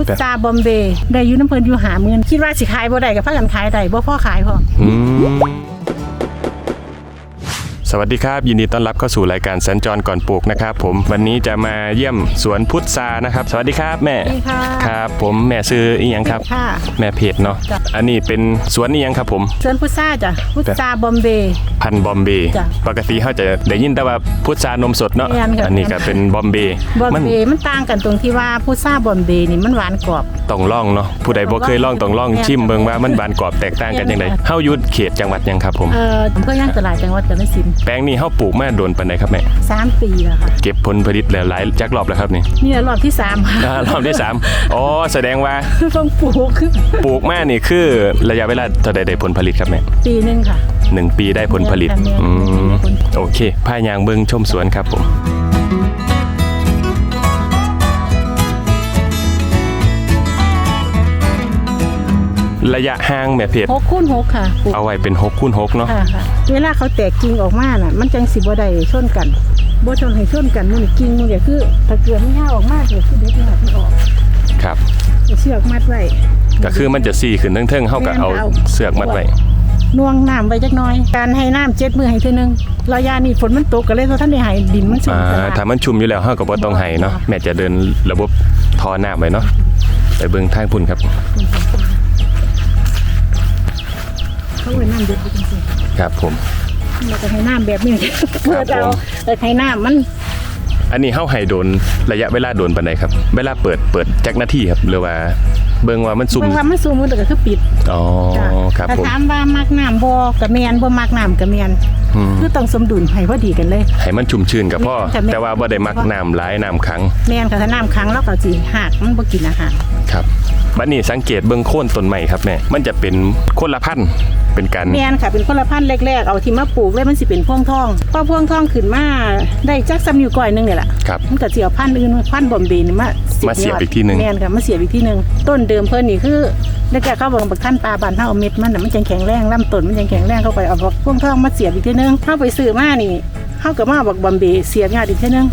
พุทธาบอมเบย์ได้อยู่น้ำเพิ่นอยู่หาเมื่นคิดว่าสิขายบ่ได้ก็พากันขายได้บ่พ่อขายพออืม สวัสดีครับยินดีต้อนรับเข้าสู่รายการสัญจรก่อนปลูกนะครับ ผมวันนี้จะมาเยี่ยมสวนพุทรานะครับ สวัสดีครับแม่นี่ค่ะครับ ผมแม่ซื้ออีหยังครับ ค่ะ แม่เพจเนาะจ้ะ อันนี้เป็นสวนอีหยังครับผมเชิญพุทธาจ้ะพุทธาบอมเบย์ พันธุ์บอมเบย์จ้ะปกติเขาจะได้ยินแต่ว่าพุทรานมสดเนาะแม่นค่ะ อันนี้ก็เป็นบอมเบย์บอมมันเบย์มันต่างกันตรงที่ว่าพุทธาบอมเบย์นี่มันหวานกรอบ ต้องล่องเนาะผู้ใดบ่เคยล่องต้องล่องแม่นชิมเบิ่งว่ามันบานกรอบแตกต่างกันยังไงแม่นค่ะ เฮาอยู่เขตจังหวัดหยังครับผม เอ่ออำเภอย่างตลาดจังหวัดกาฬสินธุ์แปลงนี้เฮาปลูกมาโดนปานใดครับแม่สามปีแล้วค่ะเก็บผลผลิตแล้วหลายจักรอบแล้วครับนี่นี่รอบที่สามค่ะอ่ารอบที่สามอ๋อแสดงว่าเพิ่งปลูกคือปลูกมานี่คือระยะเวลาเท่าใดได้ผลผลิตครับแม่ปีหนึงค่ะ หนึ่งปีได้ผลผลิตแม่นค่ะอืมได้ผลผลิตโอเคพายางเบิ่งชมสวนครับผม ระยะห่างแม่เพจหกคูณหกค่ะปลูกเอาไว้เป็น6คูณ6เนาะค่ะค่ะ เวลาเขาแตกกิ่งออกมาน่ะ มันจังสิบ่ได้ชนกันบ่ชนให้ชนกันมันนี่กิ่งมันก็คือถ้าเกิดมันยาวออกมาก็คือเด็ดยอดที่ออกครับ เอาเชือกมัดไว้ ก็คือมันจะซี่ขึ้นทั้งเทิงๆเฮาก็เอาแม่นเอา เสือกมัดไว้น่วงน้ำไว้จักหน่อย การให้น้ำเจ็ดมือให้เท่อนึงระยะนี้ฝนมันตกก็เลยเพราะท่านได้ให้ดินมันชุ่มอ่าตลาดถ้ามันชุ่มอยู่แล้วเฮาก็บ่ต้องให้เนาะแม่จะเดินระบบทอน้ำไว้เนาะไปเบิ่งทางพุ่นครับ เขาไว้น้ำเด็ดไปจริงครับผม ๆเราจะให้น้ำแบบนี้เพื่อเราเออให้น้ำมันอันนี้เฮาให้โดนระยะเวลาโดนปานใดครับ เวลาเปิดเปิดจักนาทีครับหรือว่า เบิ่งว่ามันซุ่มเมื่อว่ามันซูมมันก็คือปิดอ๋อจ้ะครับถ้าผมถามว่ามักน้ำบ่กะเมียนบ่มักน้ำกะเมียน อืมคือต้องสมดุลให้พอดีกันเลย ให้มันชุ่มชื้นกับพ่อแม่นค่ะแม่น แต่ว่าบ่ได้มักน้ำหลายน้ำขังแม่นค่ะถ้าน้ำค้างแล้วก็สิหักมันบ่กินอาหารครับ บัดนี้สังเกตเบิ่งโค่นต้นใหม่ครับแม่ มันจะเป็นคนละพันธุ์เป็นการแม่นค่ะเป็นคนละพันธุ์แรกๆเอาที่มาปลูกเลยมันสิเป็นพวงทองพอพวงทองขึ้นมาได้จักซ้ำนิ้วก้อยหนึงนี่แหละครับมันก็สิเอาพันธุ์อื่นพันธุ์บอมเบย์นี่มามาเสียบอีกทีหนึ่ง แม่นค่ะมาเสียบอีกทีหนึงต้นเดิมเพิ่นนี่คือแล้วก็เขาบอกบักท่านปลาบานเฮาเอาเม็ดมันน่ะมันจังแข็งแรงลำต้นมันจังแข็งแรงเข้าไปเอาบักพวงทองมาเสียบอีกทีหนึงเฮาไปซื้อมานี่เฮาก็มาเอาบักบอมเบย์เสียบยอดอีกทีหนึง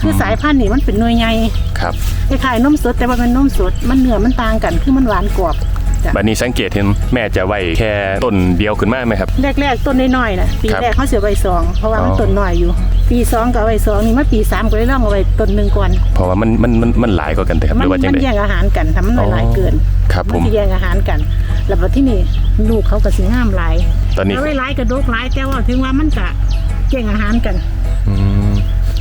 คือสายพันธุ์นี่มันเป็นหน่วยใหญ่ครับคล้ายๆนมสดแต่ว่ามันนมสด มันเนื้อมันต่างกันคือมันหวานกรอบจ้ะบัดนี้สังเกตเห็นแม่จะไว้แค่ต้นเดียวขึ้นมาไหมครับ แรกๆต้นน้อยๆนะปีครับแรกเขาเสียใบสองเพราะว่ามันอ๋อต้นน้อยอยู่ ปีสองก็เอาไว้สองนี่มาปีสามก็เลยลองเอาไว้ต้นหนึ่งก่อนเพราะว่ามันมันมันมันหลายกว่ากันแต่ครับหมัรือว่าจังมัได๋แย่งอาหารกันทำมันหลายๆเกินครับผมนสิแย่งอาหารกัน แล้วพอที่นี่ลูกเขาก็สิงามหลายตอนนี้เอาไว้หลายกระดกหลายแต่ว่าถึงว่ามันก็แย่งอาหารกันอืม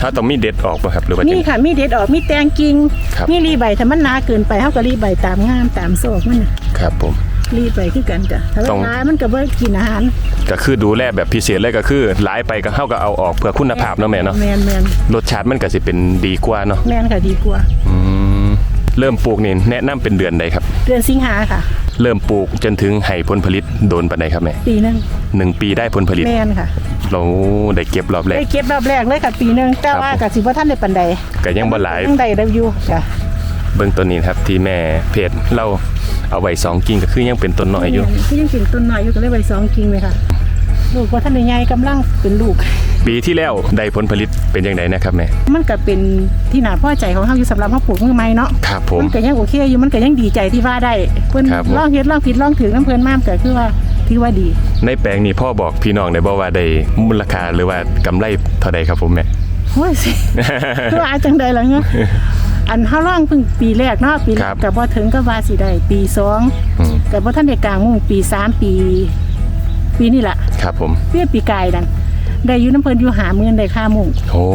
ถ้าต้องมีเด็ดออกป่ะครับหรือว่าจังนี่ได๋ค่ะมีเด็ดออกมีแตงกิ่งครับ มีรีใบถ้ามันหนาเกินไปเขาก็รีใบตามงามตามโซกมันน่ะครับผม รีใบคือกันจ้ะถ้าต้องเวลามันก็บ่กินอาหารก็คือดูแลแบบพิเศษเลยก็คือหลายไปก็เฮาก็เอาออกเพื่อคุณภาพเนาะแม่เนาะแมนแมนรสชาติมันก็สิเป็นดีกว่าเนาะแมนค่ะดีกว่า อืมเริ่มปลูกนี่แนะนำเป็นเดือนใดครับ เดือนสิงหาค่ะเริ่มปลูกจนถึงให้ผลผลิตโดนปานใดครับแม่ปีหนึงหนึ่งปีได้ผลผลิต แมนค่ะ เราได้เก็บรอบแรก ได้เก็บรอบแรกเลยค่ะปีหนึงแต่ว่าครับผม กับสิบ่ท่านได้ปันใดก็ยังบ่หลาย ยังได้ได้อยู่จ้ะเบื้องต้นนี้นะครับที่แม่เพจเราเอาไว้สองกิ่งก็คือยังเป็นต้นน้อยอยู่ที่ยังเป็นต้นน้อยอยู่ก็เลยไว้สองกิ่งเลยค่ะ ลูกว่าท่านได้ใหญ่กำลังเป็นลูก ปีที่แล้วได้ผลผลิตเป็นยังไงนะครับแม่มันก็เป็นที่น่าพอใจของเฮาอยู่สำหรับเฮาปลูกมือใหม่เนาะครับผมมันก็ยังโอเคอยู่มันก็ยังดีใจที่ว่าได้เพิ่นครับผมลองเฮ็ดลองผิดลองถือน้ำเพิ่นมากก็คือว่าถือว่าดี ในแปลงนี้พ่อบอกพี่น้องได้บอกว่าได้มูลค่าหรือว่ากำไรเท่าใดครับผมแม่โอ้ยสิคือว่าจังใดล่ะเนาะอันเฮาลองเพิ่งปีแรกเนาะปีแรครักบก็บ่ถึงก็ว่าสิได้ปีสองอืมก็บ่ทันได้กลางมุ่งปีสามปี ปีนี่ล่ะครับผมเพื่อปีกายนั่นได้อยู่น้ำเพิ่นอยู่หาหมื่นได้ค่ามุ่งโอ้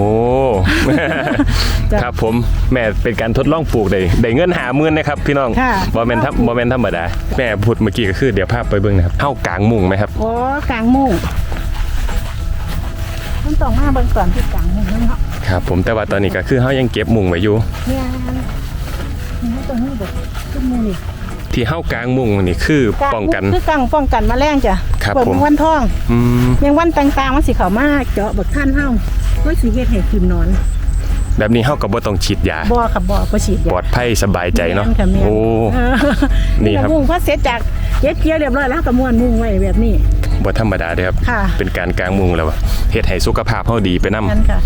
จ้ะครับผมแม่เป็นการทดลองปลูกได้ได้เงินหาหมื่นนะครับพี่น้องค่ะบ่แม่นทับบ่แม่นธรรมดาแม่พูดเมื่อกี้ก็คือเดี๋ยวภาพไปเบิ่งนะครับเฮากลางมุงไหมครับโอ้กลางมุ่งมันต้องมาเบิ่งก่อนที่กลางมุ่งนั่นเนาะครับผมแต่ว่าตอนนี้ก็คือเฮายังเก็บมุงไว้อยู่เนี่ยนี่ตัวนี้เด้อขึ้นมุ่งนี่ที่เฮากลางมุงนี่คือกลางป้องกันคือกลางป้องกันแมลงจ้ะ ครับเปิดผมแมงวันทองอืมแมงวันต่างๆมันสิเข้ามาเจาะบักท่านเฮาเพื่อสิเฮ็ดให้คืนนอน แบบนี้เฮาก็บ่ต้องฉีดยาบ่ค่ะบ่บ่ฉีดปลยาอดภัยสบายใจเนาะแม่ค่แม่โอ้เออนี่ครับมุ่งพอเสร็จจากเย็ดเกี่ยวเรียบร้อยแล้วก็ม้วนมุ่งไว้แบบนี้บ่ธรรมดาเด้อครับค่ะเป็นการกลางมุงแล้วอะเฮ็ดให้สุขภาพเฮาดีไปนํนั่นค่ะ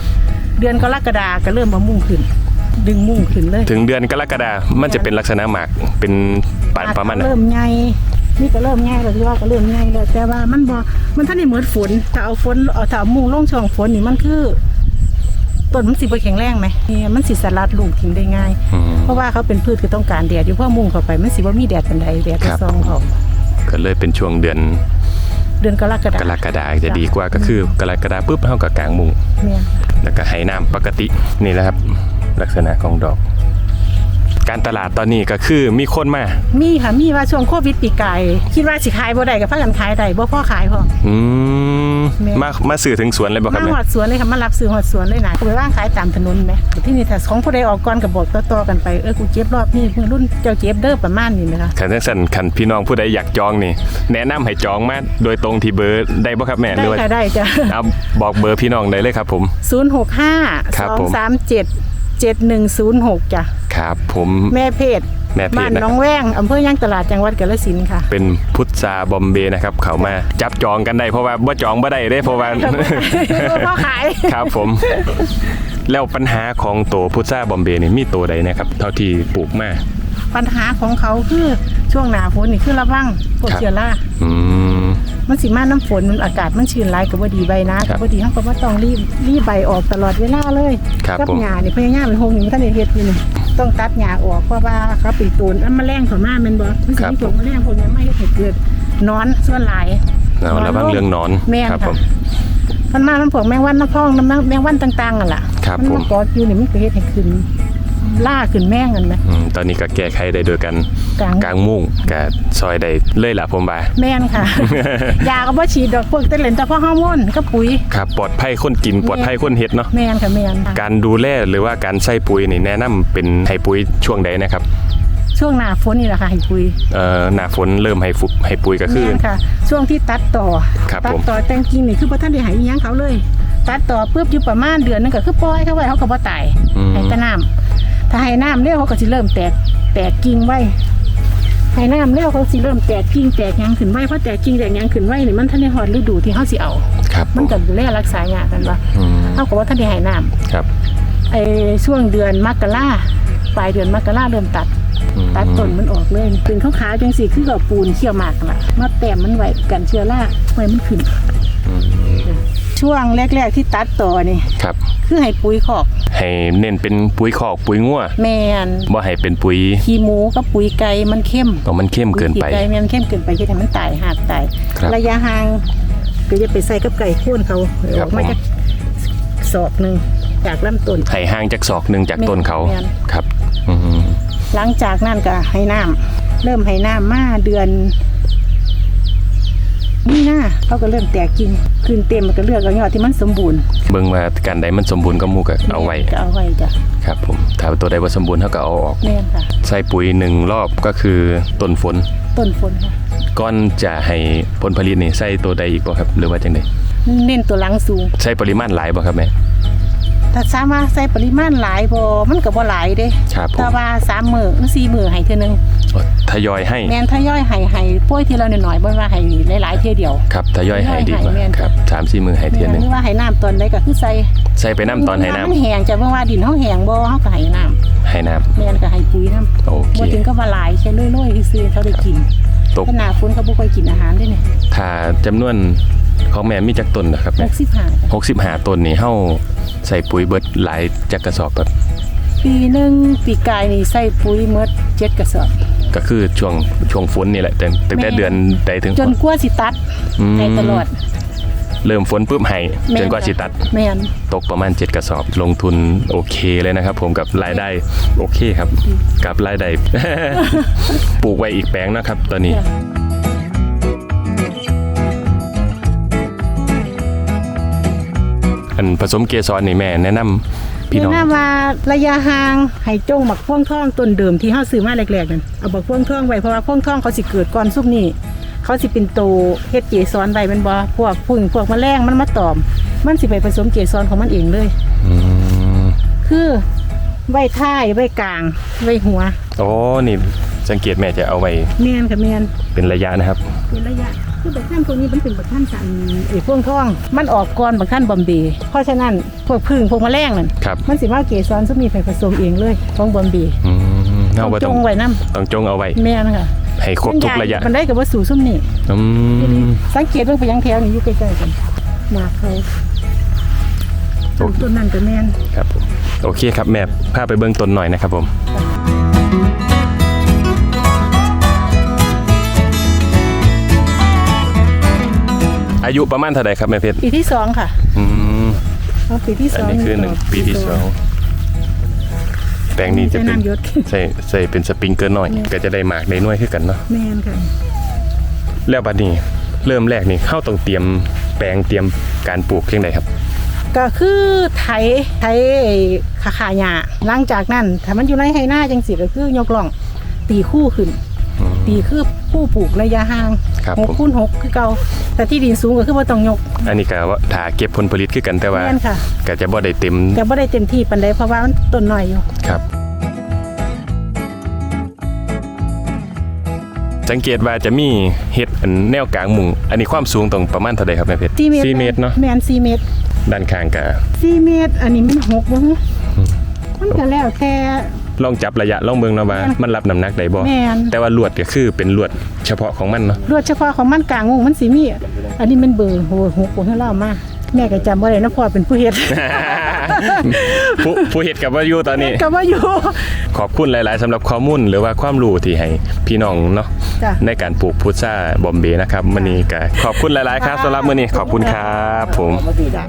เดือนกรกฎาก็เริ่มมามุ่งขึ้น ดึงมุ่งขึ้นเลย ถึงเดือนกรกฎามันจะเป็นลักษณะหมากเป็นปานประมาณนั้นเริ่มใหญ่ นี่ก็เริ่มใหญ่แล้วที่ว่าก็เริ่มใหญ่แล้วแต่ว่ามันบ่มันท่านได้เหมือนฝนถ้าเอาฝนเอาถ้าเอามุ่งลงช่วงฝนนี่มันคือต้นมันสิบ่แข็งแรงไหมนี่มันสิสลัดลูกทิ้งได้ง่ายอืมเพราะว่าเขาเป็นพืชที่ต้องการแดดอยู่เพราะมุ่งเข้าไปมันสิบ่มีแดดปานใดแดดครัจะบซองเขาก็เลยเป็นช่วงเดือนเดือนกรกฎากรกฎาจะดีกว่าก็คือกรกฎาปุ๊บเฮาก็กางมุงแม่นแล้วก็ให้น้ำปกตินี่แหละครับ ลักษณะของดอก การตลาดตอนนี้ก็คือมีคนมา มีค่ะมีว่าช่วงโควิดปีกายคิดว่าสิขายบ่ได้ก็พากันขายได้บ่พอขายพออืมแม่ มามาสื่อถึงสวนเลยบ่ครับมาเนี่ยหอดสวนเลยค่ะมารับซื้อหอดสวนเลยนะไปว่างขายตามถนนไหมที่นี่ถ้าของผู้ใดออกก่อนก็บอกต่อๆกันไปเออกูเจ็บรอบนี้มือรุ่นเจ้าเจ็บเด้อประมาณนี้นะคะคันจังซั่นคันพี่น้องผู้ใดอยากจองนี่ แนะนำให้จองมาโดยตรงที่เบอร์ได้บ่ครับแม่หได้รือว่าค่ะได้จ้ะ เอาบอกเบอร์พี่น้องได้เลยครับผมศูนย์หกห้าครับสองผมสามเจ็ดเจ็ดหนึ่งศูนย์หกจ้ะ ครับ ผมแม่เพจแม่เพจบ้านนะครับน้องแว้งอำเภอย่างตลาดจังหวัดกาฬสินธุ์ค่ะ เป็นพุทธาบอมเบย์นะครับ เขามาจับจองกันได้เพราะว่าบ่จองบ่ได้เด้เพราะว่า พ่อขาย ครับผม แล้วปัญหาของตัวพุทธาบอมเบย์นี่มีตัวใดนะครับ เท่าที่ปลูกมา ปัญหาของเขาคือช่วงหนาฝนนี่คือระวังพวกครับ เชื้อราอืม มันสิมาน้ำฝนมันอากาศมันชื้นหลายกับว่าดีใบนะครับกับว่าดีเขาก็ว่าต้องรีบรีบใบออกตลอดเวลาเลยครับกัผม หญ้านี่พยายามเป็นหงนี่ท่านได้เฮ็ดอยู่นี่ ต้องตัดหญ้าออกเพราะว่าเขาเป็นตูนอันแมลงเขามาแม่นบ่มันสิมีพวกแมลงพวกนี้ไม่เฮ็ดให้เกิดหนอนส่วนหลายเอาระวังเรื่องหนอนแม่นครับผค่ะม มันมามันพวกแมงวันน้ำพองน้ำแมงวันต่างๆอะล่ะครับมันผม มาเกาะอยู่นี่มันก็เฮ็ดให้ขึ้น ล่าขึ้นแม่งกันไหมอืมตอนนี้ก็แก้ไขได้โดยกันกลางกลางมุ่งกับซอยได้เลยล่ะผมว่า แม่นค่ะ ยาก็บ่ฉีดดอกพวกแต่เล่นแต่พวกฮอร์โมนกับปุ๋ย ครับปลอดภัยคนกินปลอดภัยคนเฮ็ดเนาะแม่นค่ะแม่นค่ะการดูแลหรือว่าการใส่ปุ๋ยนี่แนะนำเป็นให้ปุ๋ยช่วงใดนะครับช่วงหน้าฝนนี่แหละค่ะให้ปุ๋ยเอ่อหน้าฝนเริ่มให้ฟุให้ปุ๋ยก็คือ แม่นค่ะ ช่วงที่ตัดต่อครับตัผม ต่อแต่งกิ่งนี่คือบ่ทันได้ใหายยังเขาเลย ตัดต่อปุ๊บอยู่ประมาณเดือนหนึงก็คือปล่อยเขาไว้เขาก็บ่ตายอืม ให้แต่น้ำ ถ้าให้น้ำเร็วเขาก็สิเริ่มแตกแตกกิ่งไว้ให้น้ำเร็วเขาสิเริ่มแตกกิ่งแตกหยังขึ้นไว้เพราะแตกกิ่งแตกหยังขึ้นไว้นี่มันทันได้ฮอดฤดูที่เฮาสิเอา ครับผมันมก็ดูแลรักษายากกันว่าอืมเฮาก็บ่ทันได้ให้น้ำครับไอ้ช่วงเดือนมกราปลายเดือนมกราเริ่มตัด อืมตัดต้นมันออกเลยเป็นขาวๆจังสีคือกับปูนเขี่ยวหมากนั่นล่ะมาแต้มมันไว้กันเชื้อราไว้มันขึ้น อืม ช่วงแรก ๆ ที่ตัดต่อนี่ครับ คือให้ปุ๋ยคอกให้เน้นเป็นปุ๋ยคอกปุ๋ยงัวแมนบ่ให้เป็นปุ๋ยขี้หมูกับปุ๋ยไก่มันเข้มต้องมันเข้มเกินไปปุ๋ยขี้ไก่มันเข้มเกินไปที่ทำมันตายหากตายครับระยะห่างก็จะไปใส่กับไก่โค่นเขาคอรัอบกมาผมจากศอกหนึ่งจากลำต้นให้ห่างจากศอกหนึ่งจากต้นเขาแม่นครับอืมหลังจากนั้นก็ให้น้ำเริ่มให้น้ำมาเดือน นี่นะเขาก็เริ่มแตกกิ่งขึ้นเต็มมันก็เลือกเอายอดที่มันสมบูรณ์เบิ่งว่าการใดมันสมบูรณ์ก็หมู่ก็เอาไว้ก็เอาไว้จ้ะครับผมถ้าตัวใดบ่สมบูรณ์เฮาก็เอาออกแม่นค่ะ ใส่ปุ๋ยหนึ่งรอบก็คือต้นฝนต้นฝนค่ะก่อนจะให้ผลผลิตนี่ใส่ตัวใดอีกบ่ครับ หรือว่าจังไดเน้นตัวหลังสูงใส่ปริมาณหลายบ่ครับแม่ ถ้าสามารถใส่ปริมาณหลายบ่มันก็บ่หลายเด้ครับผม แต่ว่าสามมื้อหรือสี่มื้อให้เทื่อนึงโอ้ทยอยให้แม่นทยอยให้ให้ป่วยทีละน้อยๆบ่ว่าให้หลายๆเทื่อเดียว ครับทยอยให้ดีกว่าทยอยให้แม่น ครับสามสี่มือให้เทียนหนึงหรือว่าให้น้ำตอนใดก็คือใส่ใส่ไปน้ำตอนให้น้ำมันแห้งจะเบิ่งว่าดินเฮาแห้งบ่เฮาก็ให้น้ำให้น้แม่นก็ให้ปุ๋ยน้ำำโอเค บ่ถึงก็ว่าหลายแค่น้อยๆซื่อๆเขาได้กินตก ขนาดฝนเขาบ่ค่อยกินอาหารด้วยนี่ถ้าจำนวน ของแม่มีจักต้นนะครับแม่65จ้ะหกสิบห้าต้นนี่เฮาใส่ปุ๋ยเบิดหลายจักกระสอบครับปีหนึงปีกายนี่ใส่ปุ๋ยหมด7กระสอบ ก็คือช่วงช่วงฝนนี่แหละแต่ตั้งแต่แม่นเดือนใดถึงจนกว่าสิตัดอืมให้ตลอด เริ่มฝนปุ๊บให้แม่จนกว่าจ้ะสิตัดแม่นตกประมาณ 7 กระสอบลงทุนโอเคเลยนะครับ ผมกับรายได้โอเคครับ กับรายได้ปลูกไว้อีกแปลงนะครับ ตอนนี้ อันผสมเกสรนี่แม่แนะนำพี่น้อง แนะนำว่าระยะห่างให้จงหมักพ่วงท่องต้นเดิมที่เฮาซื้อมาแรกๆนั่นเอาบักพ่วงท่องไว้เพราะว่าพ่วงท่องเขาสิเกิดก่อนซุปนี้เขาสิเป็นโตเฮ็ดเกสรไว้แมันบ่พวกพึ่งพวกแมลงมันมาตอม มันสิไปผสมเกสรของมันเองเลย อืมคือไว้ท้ายไว้กลางไว้หัวโอ้นี่แสสังเกตแม่จะเอาไว้แมนค่ะแมนเป็นระยะนะครับ เป็นระยะ คือบักท่านตัวนี้มันเป็นบักท่านสันไอ้พวงทองมันออกก่อนบักท่านบอมเบย์เพราะฉะนั้นพวกพึ่งพวกแมลงนั่นครับ มันสิมาเกสรซุมนี้ไปผสมเองเลยของบอมเบย์อืมเอาไว้จต้องงไว้นํต้องจงเอาไว้แม่นค่ะให้ครบทุกระยะมันได้กับว่าสู่ซุ่มนี่อืมสังเกตเบิ่งไปยังแถวนี่อยู่ใกล้ๆกันหมากเขาต้นนั้นก็แม่นครับผมโอเคครับแม่พาไปเบื้องต้นหน่อยนะครับผม อายุประมาณเท่าไหร่ครับแม่เพชรปีที่สองค่ะอืมเอาปีที่สอัอนงนี้คือหนึ่งปีที่สองแปลงนี้จะใช้เป็นน้ำหยศใส่ใส่เป็นสปริงเกอร์หน่อย ก็จะได้หมากได้หน่วยขึ้นกันเนาะแม่นค่ะแล้วบัดนี้เริ่มแรกนี่เข้าต้องเตรียมแปลงเตรียมการปลูกเพียงใดครับ ก็คือไถไถไอ้ขาขาหญ้าหลังจากนั้นถ้ามันอยู่ในไฮหน้าจังสิก็คือยกล่อง ตีคู่ขึ้นอืมตีคือผู้ปลูกระยะห่าง ครับหกผม คูณหกคือเก่าแต่ที่ดินสูงก็คือว่าต้องยก อันนี้ก็ว่าถ้าเก็บผลผลิตคือกันแต่ว่าแม่นค่ะ ก็จะบ่ได้เต็มแต่บ่ได้เต็มที่ปานใดเพราะว่ามันต้นน้อยอยู่ ครับ สังเกตว่าจะมีเห็ดอันแนวกลางมุง อันนี้ความสูงตรงประมาณเท่าใดครับแม่เพชรสี่เมตรสี่เมตรเนาะแม่นสี่เมตรด้านข้างก็สี่เมตร อันนี้มันหกบ่ฮะมันก็แล้วแต่ ลองจับระยะลองเบิ่งเนาะว่าแม่นมันรับน้ำหนักได้บ่แม่น แต่ว่าลวดก็คือเป็นลวดเฉพาะของมันเนาะรวดเฉพาะของมันกลางวงมันสิมีอันนี้มันเบอร์โหหกบ่ให้เล่ามาแม่ก็จำบ่ได้นะพ่อเป็นผู้เฮ็ด ผู้ผู้เฮ็ดกับว่าอยู่ตอนนี้ ก็ว่าอยู่ ขอบคุณหลาย ๆสำหรับข้อมูลหรือว่าความรู้ที่ให้พี่น้องเนาะจ้ะ ในการปลูกพุทราบอมเบย์นะครับมื้อนี้ก็ขอบคุณหลาย ๆ ครับสำหรับมื้อนี้ขอบคุณครับผม จ้ะ